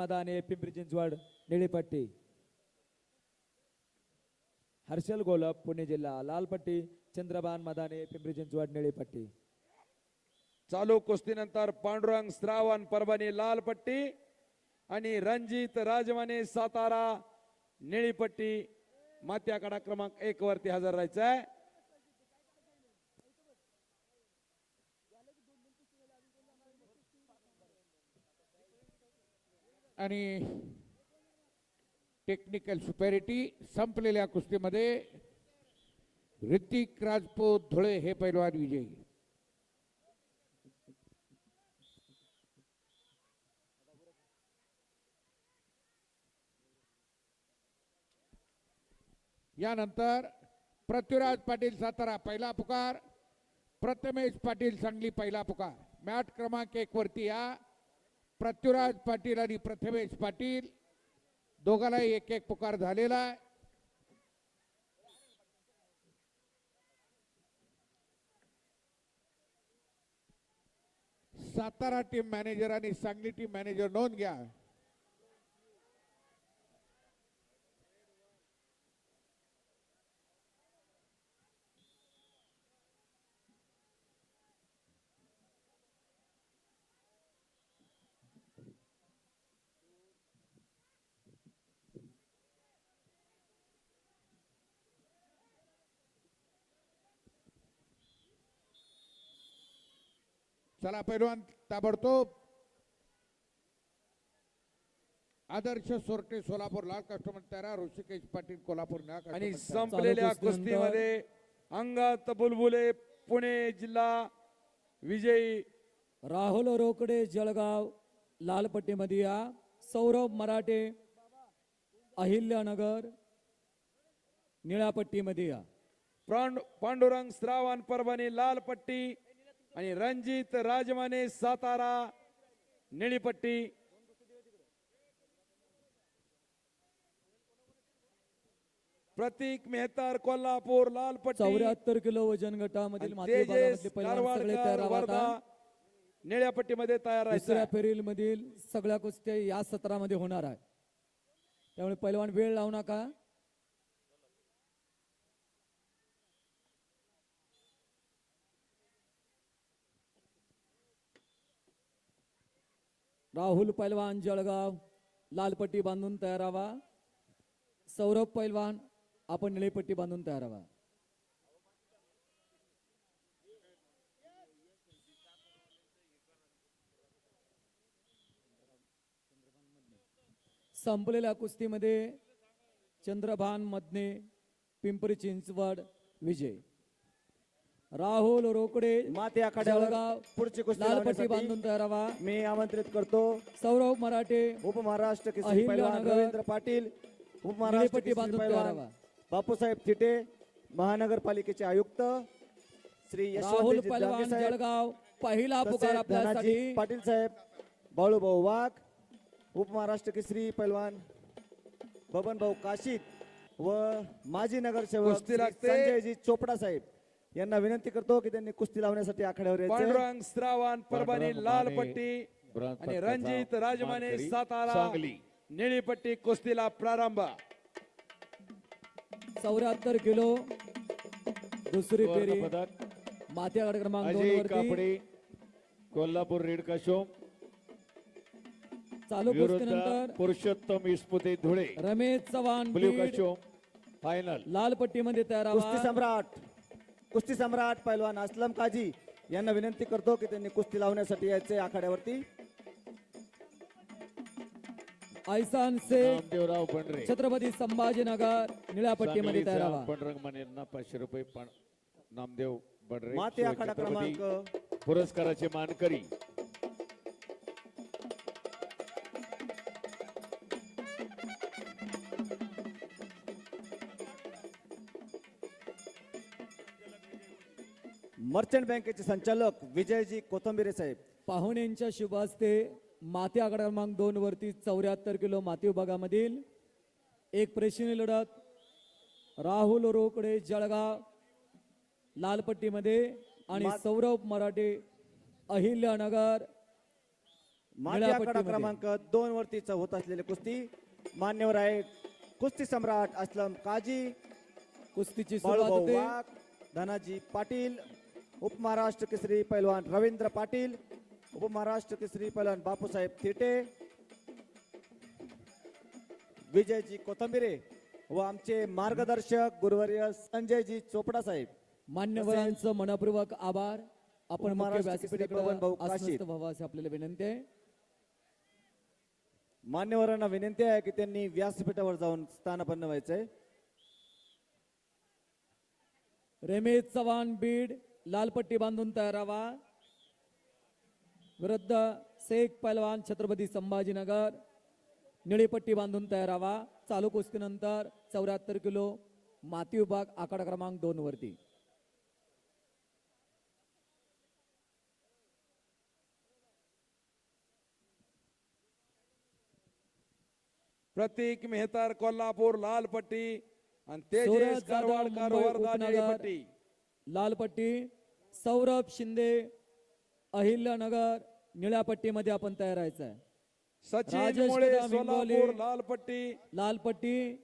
मदाने पिंपरी चिंचवड निळीपट्टी हर्षल गोलप पुणे जिल्हा लालपट्टी चंद्रबान मदाने पिंपरी चिंचवड निळीपट्टी चालू कुस्तीनंतर पांडुरंग श्रावण परभणी लालपट्टी आणि रणजित राजमाने सातारा निळीपट्टी पट्टी माती क्रमांक एक वरती हजर राहायचा आहे आणि टेक्निकल सुपॅरिटी संपलेल्या कुस्तीमध्ये ऋतिक राजपूत धुळे हे पैलवान विजयी. यानंतर पृथ्वीराज पाटील सातारा पहिला पुकार. प्रथमेश पाटील सांगली पहिला पुकार. मॅट क्रमांक एक वरती या. पृथ्वीराज पाटील आणि प्रथमेश पाटील दोघांनाही एक एक पुकार झालेला आहे. सातारा टीम मॅनेजर आणि सांगली टीम मॅनेजर नोंद घ्या. चला पैलवान ताबडतोब. आदर्श सोरटे सोलापूर लाल कस्टमर तेरा ऋषिकेश पाटील कोल्हापूर आणि. संपलेल्या कुस्तीमध्ये अंगात बुलबुले पुणे जिल्हा विजयी. राहुल रोकडे जळगाव लालपट्टीमध्ये या सौरभ मराठे अहिल्यानगर निळ्यापट्टीमध्ये या पांडु- पांडुरंग श्रावण परभणी लाल पट्टी आणि रणजित राजमाने सातारा निळी पट्टी प्रतीक मेहतर कोल्हापूर लाल चौऱ्याहत्तर किलो वजन गटामधील. निळ्या पट्टीमध्ये तयार दुसऱ्या राहायचं. फेरील मधील सगळ्या कुस्त्या या सत्रामध्ये होणार आहे. त्यामुळे पैलवान वेळ लावू नका. राहुल पैलवान जळगाव लालपट्टी बांधून तयार व्हा सौरभ पैलवान आपण निळीपट्टी बांधून तयार व्हा संपलेल्या कुस्तीमध्ये चंद्रभान मधने पिंपरी चिंचवड विजय. राहुल रोकडे माते आखाड्यावर जळगाव पुढची कुस्ती लालपट्टी लावण्यासाठी बांधून तयार व्हा मी आमंत्रित करतो सौरभ मराठे उपमहाराष्ट्र केसरी अहिल्यानगर, पैलवान रवींद्र पाटील उपमहाराष्ट्र निळेपट्टी केसरी बांधून पैलवान. बापूसाहेब थिटे महानगरपालिकेचे आयुक्त श्री राहुल यशवंत जळगाव पहिला पुकार आपल्यासाठी पाटील साहेब बाळूभाऊ वाघ उपमहाराष्ट्र केसरी पैलवान बबन भाऊ काशीद व माजी नगरसेवक कुस्ती श्री लागते. संजयजी चोपडा साहेब यांना विनंती करतो की त्यांनी कुस्ती लावण्यासाठी आखाड्यावर यायचं. पांडुरंग श्रावण परभणी पांडुरंग लाल माने, पट्टी आणि पथकाचा रणजित राजमाने मानकरी, सातारा सांगली. निळी पट्टी कुस्तीला प्रारंभ. चौऱ्याहत्तर किलो दुसरी फेरी. पदक क्रमांक दोन अजय वरती कापडे कोल्हापूर रेड काशोम. चालू विरुद्ध कुस्तीनंतर पुरुषोत्तम इस्पुते धुळे. रमेश चव्हाण ब्ल्यू काशोम फायनल लाल पट्टीमध्ये तयार कुस्ती सम्राट. कुस्ती सम्राट पैलवान असलम काजी यांना विनंती करतो की त्यांनी कुस्ती लावण्यासाठी यायचे आखाड्यावरती. ऐसान शेख नामदेवराव बंडरे. छत्रपती संभाजीनगर निळ्या पट्टीमध्ये तयार व्हा पांडुरंग मानेंना पाचशे रुपये पण नामदेव बंडरे माते आखाडा क्रमांक. पुरस्काराचे मानकरी. मर्चंट बँकेचे संचालक विजयजी कोथंबिरे साहेब पाहुण्यांच्या शुभ हस्ते माती आकडा क्रमांक दोन वरती चौऱ्याहत्तर किलो माती विभागामधील एक प्रेक्षणीय लढत राहुल रोकडे जळगाव लालपट्टीमध्ये आणि सौरभ मराठे अहिल्यानगर आकडा. क्रमांक दोन वरतीच होत असलेली कुस्ती मान्यवर आहे कुस्ती सम्राट असलम काजी कुस्तीची सुरुवात बाळूभाऊ होते वाघ धनाजी पाटील उपमहाराष्ट्र केसरी पैलवान रवींद्र पाटील उपमहाराष्ट्र केसरी पैलवान बापूसाहेब थिटे विजयजी कोथंबिरे व आमचे मार्गदर्शक गुरुवर्य संजयजी चोपडा साहेब. मान्यवरांचं मनपूर्वक आभार. आपण महाराष्ट्र केसरी व्यासपीठाकडे बबनभाऊ आसनस्थ काशीद. व्हावं अशी आपल्याला विनंती आहे. मान्यवरांना विनंती आहे की त्यांनी व्यासपीठावर जाऊन स्थानापन्न व्हायचंय रमेश चव्हाण बीड लालपट्टी बांधून तयार राहावा विरुद्ध शेख पैलवान छत्रपती संभाजीनगर. निळी पट्टी बांधून तयार राहावा चालू कुस्तीनंतर चौऱ्याहत्तर किलो माती विभाग आकडा क्रमांक दोन वरती. प्रतीक मेहतार कोल्हापूर लाल पट्टी आणि तेजस सूरज जाधव, कारवाडकर मुंबई वर्धा निळी उपनगर. पट्टी लाल पट्टी सौरभ शिंदे अहिल्यानगर निळ्या पट्टीमध्ये आपण तयार राहायचं आहे सचिन राजेश मुळे कदम, हिंगोली. सोलापूर लाल पट्टी लाल पट्टी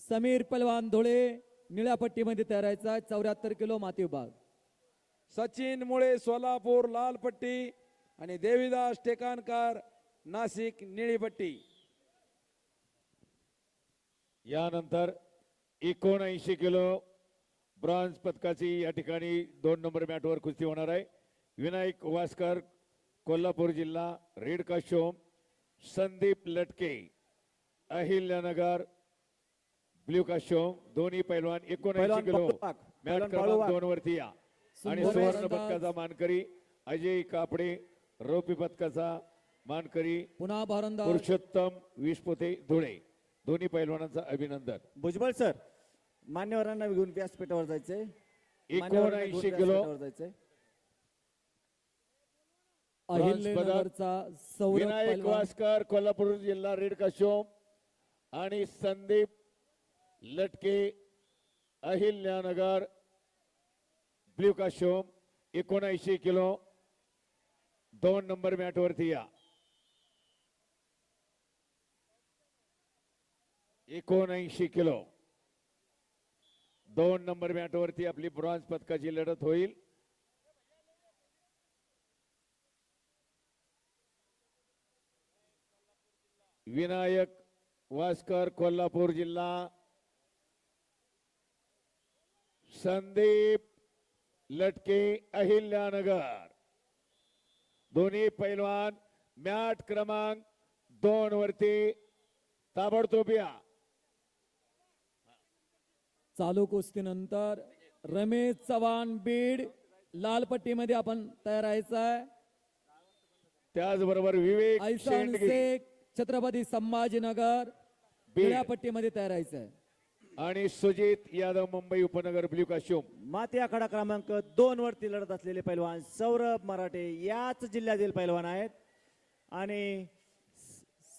समीर पलवान धुळे निळ्या पट्टीमध्ये तयार राहायचा आहे चौऱ्याहत्तर किलो माती विभाग सचिन मुळे सोलापूर लाल पट्टी आणि देवीदास टेकानकर नाशिक निळी पट्टी यानंतर एकोणऐंशी किलो ब्रॉन्झ पदकाची या ठिकाणी दोन नंबर मॅटवर कुस्ती होणार आहे. विनायक वासकर कोल्हापूर जिल्हा रेड काशोम संदीप लटके अहिल्यानगर ब्ल्यू काशोम दोन्ही पैलवान एकोणऐंशी किलो मॅट क्रमांक. दोन वरती या. आणि सुवर्ण. पदकाचा मानकरी अजय कापडे रौप्य पदकाचा मानकरी पुन्हा भारंदाज. पुरुषोत्तम विषपोते धुळे. दोन्ही पैलवानांचं अभिनंदन. भुजबळ सर मान्यवरांना घेऊन व्यासपीठावर जायचंय. 79 किलो. जायचंय. विनायक वासकर कोल्हापूर जिल्हा रेड काशोम आणि संदीप लटके अहिल्यानगर ब्ल्यू काशोम एकोणऐंशी किलो. दोन नंबर मॅट वरती या. एकोणऐंशी किलो. दोन नंबर मॅटवरती आपली ब्रॉन्झ पदकाची लढत होईल. विनायक वास्कर कोल्हापूर जिल्हा. संदीप लटके अहिल्यानगर. दोन्ही पैलवान मॅट क्रमांक दोन वरती ताबडतोब या. चालू कुस्तीनंतर रमेश चव्हाण बीड लाल पट्टीमध्ये आपण तयार राहायचं आहे. त्याचबरोबर विवेक ऐसान शेख छत्रपती संभाजीनगर निळ्या पट्टीमध्ये तयार राहायचं आहे. आणि सुजित यादव मुंबई उपनगर ब्ल्यू काशोम माती आखाडा क्रमांक दोन वरती लढत असलेले पैलवान सौरभ मराठे याच जिल्ह्यातील पैलवान आहेत. आणि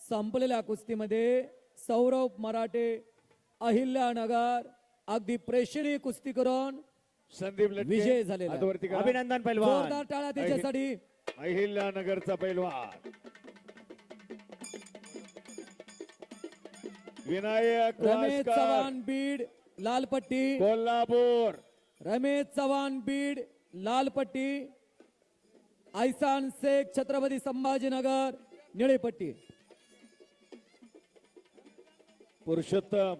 संपलेल्या कुस्तीमध्ये सौरभ मराठे अहिल्यानगर अगदी प्रेक्षणीय कुस्ती करून संदीप लटके विजय झालेला आहे. हातवरती करा. अभिनंदन पैलवान. जोरदार टाळा त्याच्यासाठी अहिल्यानगरचा पैलवान. विनायक रमेश वासकर. चव्हाण बीड लाल पट्टी कोल्हापूर. रमेश चव्हाण बीड लाल पट्टी ऐसान शेख छत्रपती संभाजीनगर निळी पट्टी पुरुषोत्तम.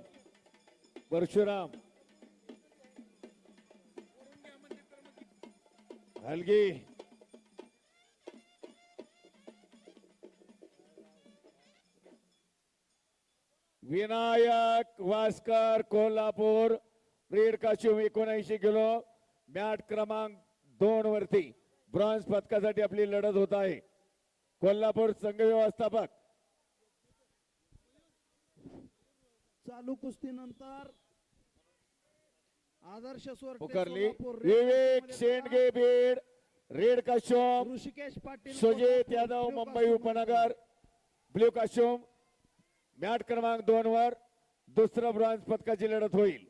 परशुराम. हलगी. विनायक वासकर कोल्हापूर. रेड काशुम एकोणऐंशी किलो. मॅट क्रमांक दोन वरती. ब्रॉन्झ पदकासाठी आपली लढत होत आहे. कोल्हापूर संघ व्यवस्थापक. चालू कुस्तीनंतर आदर्श रेड विवेक शेंडगे बीड रेड काशोम ऋषिकेश पाटील सुजित यादव मुंबई उपनगर ब्ल्यू काशोम मॅट क्रमांक दोन वर दुसरं ब्रॉन्झ पदकाची लढत होईल.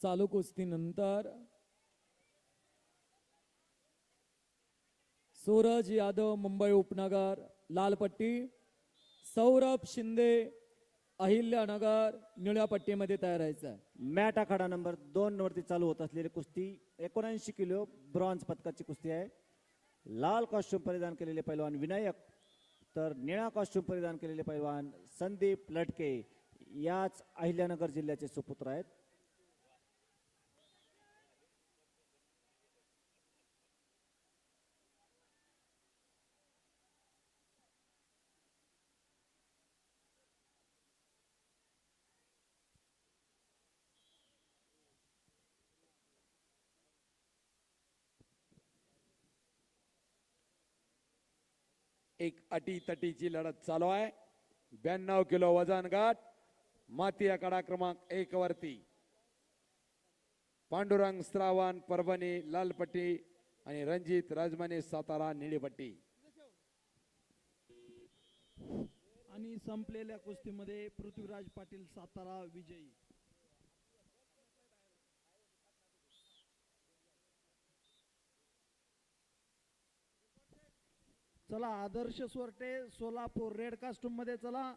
चालू कुस्तीनंतर सूरज यादव मुंबई उपनगर. लालपट्टी सौरभ शिंदे अहिल्यानगर निळ्या पट्टीमध्ये तयार व्हायचं. आहे मॅट आखाडा नंबर दोन वरती चालू होत असलेली कुस्ती एकोणऐंशी किलो ब्रॉन्झ पदकाची कुस्ती आहे. लाल कॉस्ट्युम परिधान केलेले पैलवान विनायक तर निळा कॉस्ट्युम परिधान केलेले पैलवान संदीप लटके याच अहिल्यानगर जिल्ह्याचे सुपुत्र आहेत. एक अटी तटीची लढत चालू आहे. ब्याण्णव किलो वजन गट माती आकडा क्रमांक एक वरती. पांडुरंग श्रावण परभणी लालपट्टी आणि रणजित राजमाने सातारा निळीपट्टी. आणि संपलेल्या कुस्तीमध्ये पृथ्वीराज पाटील सातारा विजयी. चला आदर्श सोरटे सोलापूर रेड कास्ट्यूममध्ये चला.